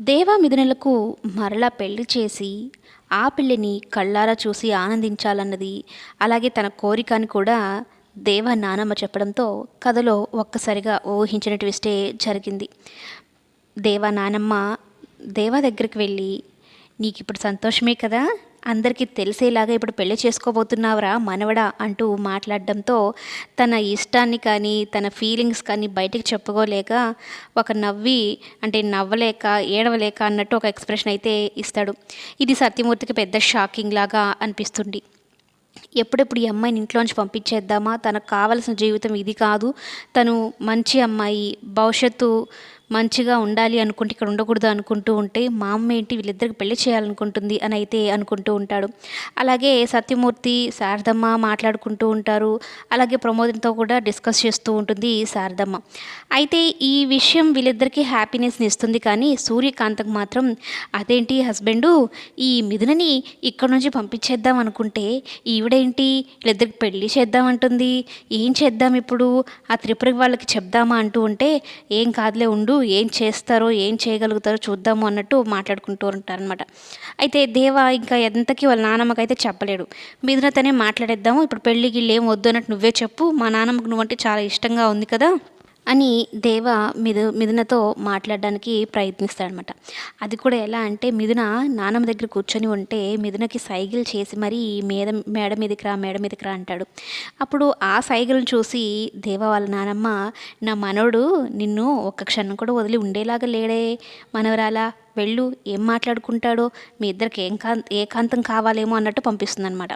దేవామిథునులకు మరలా పెళ్ళి చేసి ఆ పెళ్ళిని కళ్ళారా చూసి ఆనందించాలన్నది అలాగే తన కోరిక అని కూడా దేవా నానమ్మ చెప్పడంతో కథలో ఒక్కసారిగా ఊహించిన ట్విస్టే జరిగింది. దేవా నానమ్మ దేవా దగ్గరికి వెళ్ళి నీకు ఇప్పుడు సంతోషమే కదా? అందరికీ తెలిసేలాగా ఇప్పుడు పెళ్ళి చేసుకోబోతున్నావురా మనవడా అంటూ మాట్లాడడంతో తన ఇష్టాన్ని కానీ తన ఫీలింగ్స్ కానీ బయటికి చెప్పుకోలేక ఒక నవ్వి అంటే నవ్వలేక ఏడవలేక అన్నట్టు ఒక ఎక్స్ప్రెషన్ అయితే ఇస్తాడు. ఇది సత్యమూర్తికి పెద్ద షాకింగ్ లాగా అనిపిస్తుంది. ఎప్పుడెప్పుడు ఈ అమ్మాయిని ఇంట్లోంచి పంపించేద్దామా? తనకు కావలసిన జీవితం ఇది కాదు. తను మంచి అమ్మాయి భవిష్యత్తు మంచిగా ఉండాలి అనుకుంటే ఇక్కడ ఉండకూడదు అనుకుంటూ ఉంటే మా అమ్మ ఏంటి వీళ్ళిద్దరికి పెళ్ళి చేయాలనుకుంటుంది అని అయితే అనుకుంటూ ఉంటాడు. అలాగే సత్యమూర్తి శారదమ్మ మాట్లాడుకుంటూ ఉంటారు. అలాగే ప్రమోదంతో కూడా డిస్కస్ చేస్తూ ఉంటుంది శారదమ్మ. అయితే ఈ విషయం వీళ్ళిద్దరికీ హ్యాపీనెస్ని ఇస్తుంది కానీ సూర్యకాంతకు మాత్రం అదేంటి హస్బెండు ఈ మిథునని ఇక్కడ నుంచి పంపించేద్దాం అనుకుంటే ఈవిడేంటి? వీళ్ళిద్దరికి పెళ్ళి చేద్దామంటుంది. ఏం చేద్దాం ఇప్పుడు? ఆ త్రిపుర వాళ్ళకి చెప్దామా అంటూ ఉంటే ఏం కాదులే ఉండు ఏం చేస్తారో ఏం చేయగలుగుతారో చూద్దాము అన్నట్టు మాట్లాడుకుంటూ ఉంటారనమాట అయితే దేవ ఇంకా ఎంతకీ వాళ్ళ నానమ్మకైతే అయితే చెప్పలేడు. మిథునతోనే మాట్లాడేద్దాము. ఇప్పుడు పెళ్ళికి ఏం వద్దు అన్నట్టు నువ్వే చెప్పు. మా నాన్నమ్మకు నువ్వంటే చాలా ఇష్టంగా ఉంది కదా. అని దేవ మిథు మిథునతో మాట్లాడడానికి ప్రయత్నిస్తాడనమాట. అది కూడా ఎలా అంటే మిథున నానమ్మ దగ్గర కూర్చొని ఉంటే మిథునకి సైకిల్ చేసి మరీ మీద మేడ మీదకి రా మేడ మీదకి రా అంటాడు. అప్పుడు ఆ సైకిల్ని చూసి దేవ వాళ్ళ నానమ్మ నా మనవడు నిన్ను ఒక్క క్షణం కూడా వదిలి ఉండేలాగా లేడే మనవరాలా? వెళ్ళు ఏం మాట్లాడుకుంటాడో మీ ఇద్దరికి ఏం కా ఏకాంతం కావాలేమో అన్నట్టు పంపిస్తుందనమాట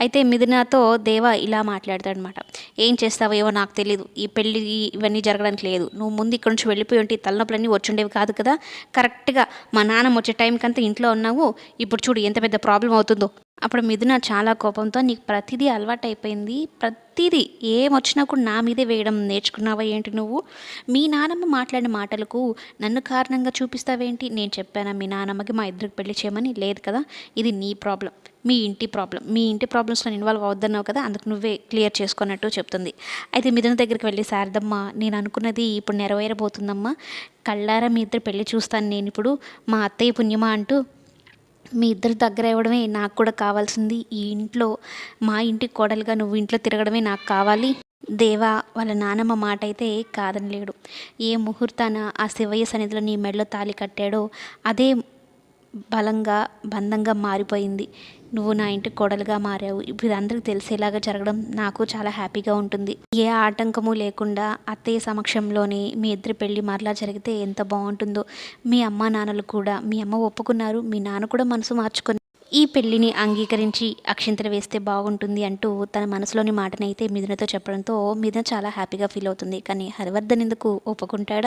అయితే మిథునాతో దేవ ఇలా మాట్లాడతాడనమాట ఏం చేస్తావో ఏమో నాకు తెలియదు ఈ పెళ్ళి ఇవన్నీ జరగడానికి లేదు. నువ్వు ముందు ఇక్కడి నుంచి వెళ్ళిపోయి ఉంటే ఈ తలనొప్పులన్నీ వచ్చుండేవి కాదు కదా. కరెక్ట్గా మా నాన్నమ్మ వచ్చే టైంకంతా ఇంట్లో ఉన్నావు. ఇప్పుడు చూడు ఎంత పెద్ద ప్రాబ్లం అవుతుందో. అప్పుడు మిథున చాలా కోపంతో నీకు ప్రతిదీ అలవాటు అయిపోయింది ప్రతిదీ ఏమొచ్చినా కూడా నా మీదే వేయడం నేర్చుకున్నావా ఏంటి నువ్వు? మీ నానమ్మ మాట్లాడిన మాటలకు నన్ను కారణంగా చూపిస్తావేంటి? నేను చెప్పానా మీ నానమ్మకి మా ఇద్దరికి పెళ్ళి చేయమని? లేదు కదా ఇది నీ ప్రాబ్లం. మీ ఇంటి ప్రాబ్లం. మీ ఇంటి ప్రాబ్లమ్స్లో ఇన్వాల్వ్ అవద్దన్నావు కదా అందుకు నువ్వే క్లియర్ చేసుకున్నట్టు చెప్తుంది. అయితే మిథున దగ్గరికి వెళ్ళి శారదమ్మ నేను అనుకున్నది ఇప్పుడు నెరవేరబోతుందమ్మా. కళ్ళారా మీ ఇద్దరు పెళ్ళి చూస్తాను నేను ఇప్పుడు. మా అత్తయ్య పుణ్యమా? అంటూ మీ ఇద్దరు దగ్గర ఇవ్వడమే నాకు కూడా కావాల్సింది. ఈ ఇంట్లో మా ఇంటికి కోడలుగా నువ్వు ఇంట్లో తిరగడమే నాకు కావాలి. దేవా వాళ్ళ నానమ్మ మాట అయితే కాదనలేడు. ఏ ముహూర్తాన ఆ శివయ్య సన్నిధిలో నీ మెడలో తాళి కట్టాడో అదే బలంగా బంధంగా మారిపోయింది. నువ్వు నా ఇంటికి కోడలుగా మారావు. ఇప్పుడు అందరికి తెలిసేలాగా జరగడం నాకు చాలా హ్యాపీగా ఉంటుంది. ఏ ఆటంకము లేకుండా అత్తయ్య సమక్షంలోనే మీ ఇద్దరి పెళ్ళి మరలా జరిగితే ఎంత బాగుంటుందో. మీ అమ్మ నాన్నలు కూడా. మీ అమ్మ ఒప్పుకున్నారు. మీ నాన్న కూడా మనసు మార్చుకుని ఈ పెళ్ళిని అంగీకరించి అక్షింతలు వేస్తే బాగుంటుంది అంటూ తన మనసులోని మాటనైతే మిథునతో చెప్పడంతో మిథున చాలా హ్యాపీగా ఫీల్ అవుతుంది. కానీ హరివర్ధన్ ఎందుకు ఒప్పుకుంటాడు?